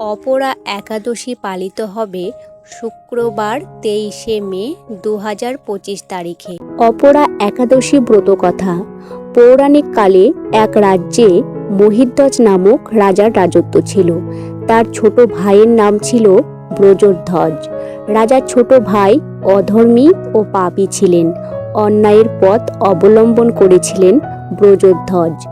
অপরা একাদশী পালিত হবে শুক্রবার তেইশে মে দু হাজার পঁচিশ তারিখে। অপরা একাদশী ব্রতকথা। পৌরাণিক কালে এক রাজ্যে মহিধ্বজ নামক রাজার রাজত্ব ছিল। তার ছোট ভাইয়ের নাম ছিল ব্রজধ্বজ। রাজার ছোট ভাই অধর্মী ও পাপী ছিলেন। অন্যায়ের পথ অবলম্বন করেছিলেন ব্রজধ্বজ।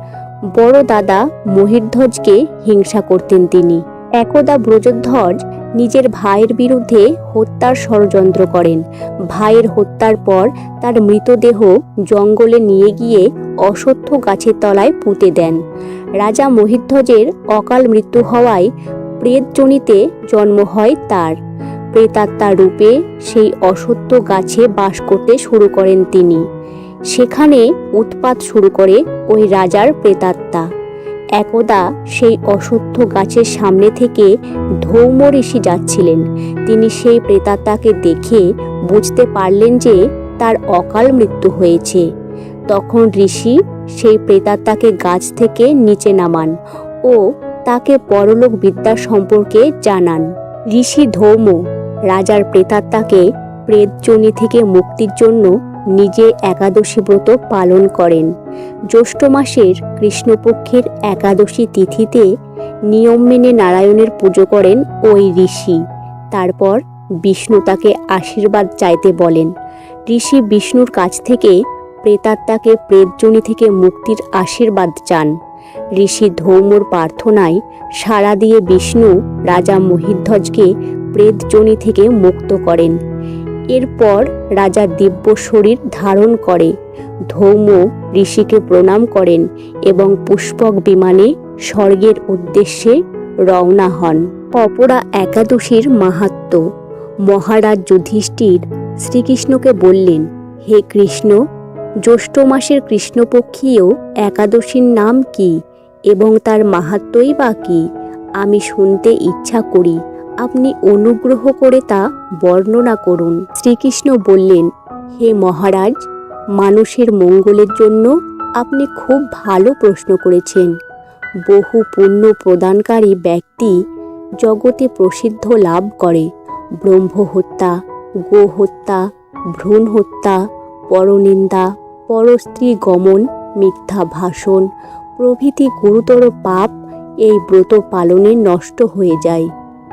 বড় দাদা মহিধ্বজকে হিংসা করতেন তিনি। একদা ব্রজধ্বজ নিজের ভাইয়ের বিরুদ্ধে হত্যার ষড়যন্ত্র করেন। ভাইয়ের হত্যার পর তার মৃতদেহ জঙ্গলে নিয়ে গিয়ে অশ্বত্থ গাছের তলায় পুঁতে দেন। রাজা মহিধ্বজের অকাল মৃত্যু হওয়ায় প্রেতজনিতে জন্ম হয় তার। প্রেতাত্মার রূপে সেই অসত্য গাছে বাস করতে শুরু করেন তিনি। সেখানে উৎপাত শুরু করে ওই রাজার প্রেতাত্মা। একদা সেই অসত্য গাছের সামনে থেকে ধৌম ঋষি যাচ্ছিলেন। তিনি সেই প্রেতাত্মাকে দেখে বুঝতে পারলেন যে তার অকাল মৃত্যু হয়েছে। তখন ঋষি সেই প্রেতাত্মাকে গাছ থেকে নিচে নামান ও তাকে পরলোক বিদ্যা সম্পর্কে জানান। ঋষি ধৌম রাজার প্রেতাত্মাকে প্রেতজনি থেকে মুক্তির জন্য নিজে একাদশী ব্রত পালন করেন। জ্যৈষ্ঠ মাসের কৃষ্ণপক্ষের একাদশী তিথিতে নিয়ম মেনে নারায়ণের পুজো করেন ওই ঋষি। তারপর বিষ্ণু তাকে আশীর্বাদ চাইতে বলেন। ঋষি বিষ্ণুর কাছ থেকে প্রেতাত্মাকে প্রেতজনি থেকে মুক্তির আশীর্বাদ চান। ঋষি ধৌমর প্রার্থনায় সাড়া দিয়ে বিষ্ণু রাজা মহিধ্বজকে প্রেতজনি থেকে মুক্ত করেন। এরপর রাজা দিব্য শরীর ধারণ করে। ধৌম ঋষিকে প্রণাম করেন এবং পুষ্পক বিমানে স্বর্গের উদ্দেশ্যে রওনা হন। অপরা একাদশীর মাহাত্ম, মহারাজ যুধিষ্ঠির শ্রীকৃষ্ণকে বললেন, হে কৃষ্ণ, জ্যৈষ্ঠ মাসের কৃষ্ণপক্ষীয় একাদশীর নাম কি এবং তার মাহাত্মই বা কি? আমি শুনতে ইচ্ছা করি আপনি অনুগ্রহ করে তা বর্ণনা করুন। শ্রীকৃষ্ণ বললেন, হে মহারাজ, মানুষের মঙ্গলের জন্য আপনি খুব ভালো প্রশ্ন করেছেন। বহু পুণ্য প্রদানকারী ব্যক্তি জগতে প্রসিদ্ধ লাভ করে। ব্রহ্ম হত্যা, গো হত্যা, ভ্রূণ হত্যা, পরনিন্দা, পরস্ত্রী গমন, মিথ্যা ভাষণ, প্রভৃতি গুরুতর পাপ এই ব্রত পালনে নষ্ট হয়ে যায়।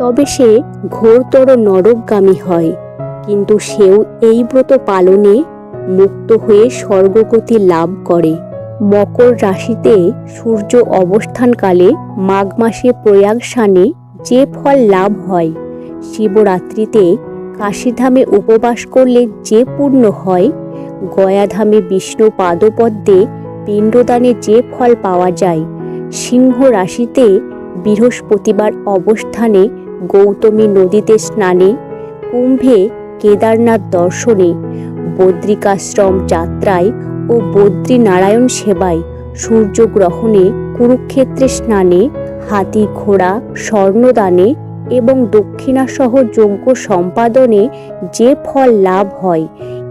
তবে সে ঘোরতর নরকগামী হয়। কিন্তু সেও এই ব্রত পালনে মুক্ত হয়ে স্বর্গগতি লাভ করে। মকর রাশিতে সূর্য অবস্থানকালে মাঘ মাসে প্রয়াগ স্নানে যে ফল লাভ হয়, শিবরাত্রিতে কাশীধামে উপবাস করলে যে পূর্ণ হয়, গয়াধামে বিষ্ণু পাদপদ্মে পিণ্ডদানে যে ফল পাওয়া যায়, সিংহ রাশিতে বৃহস্পতিবার অবস্থানে গৌতমী নদীতে স্নানে, কুম্ভে কেদারনাথ দর্শনে, বদ্রিকাশ্রম যাত্রায় ও বদ্রী নারায়ণ সেবায় সূর্যগ্রহণে, কুরুক্ষেত্রে স্নানে হাতি ঘোড়া স্বর্ণদানে এবং দক্ষিণাসহ যজ্ঞ সম্পাদনে যে ফল লাভ হয়,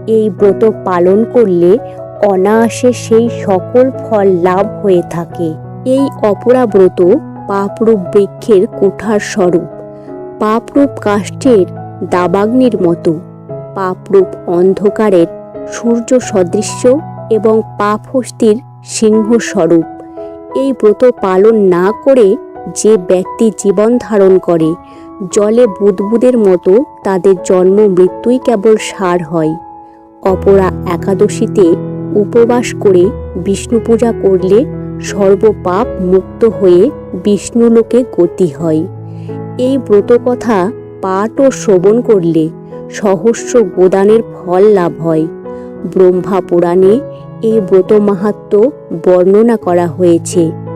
এই ব্রত পালন করলে অনায়াসে সেই সকল ফল লাভ হয়ে থাকে। এই অপরাব্রত পাপরূপ বৃক্ষের কুঠার স্বরূপ। পাপরূপ কাষ্ঠের দাবাগ্নির মতো। পাপরূপ অন্ধকারের সূর্য সদৃশ্য এবং পাপ হস্তির সিংহ স্বরূপ। এই ব্রত পালন না করে যে ব্যক্তি জীবন ধারণ করে, জলে বুদবুদের মতো তাদের জন্ম মৃত্যুই কেবল সার হয়। অপরা একাদশীতে উপবাস করে বিষ্ণু পূজা করলে সর্বপাপ মুক্ত হয়ে বিষ্ণুলোকে গতি হয়। এই ব্রত কথা পাঠ ও শ্রবণ করলে সহস্র গোদানের ফল লাভ হয়। ব্রহ্মা পুরাণে এই ব্রত মাহাত্ম বর্ণনা করা হয়েছে।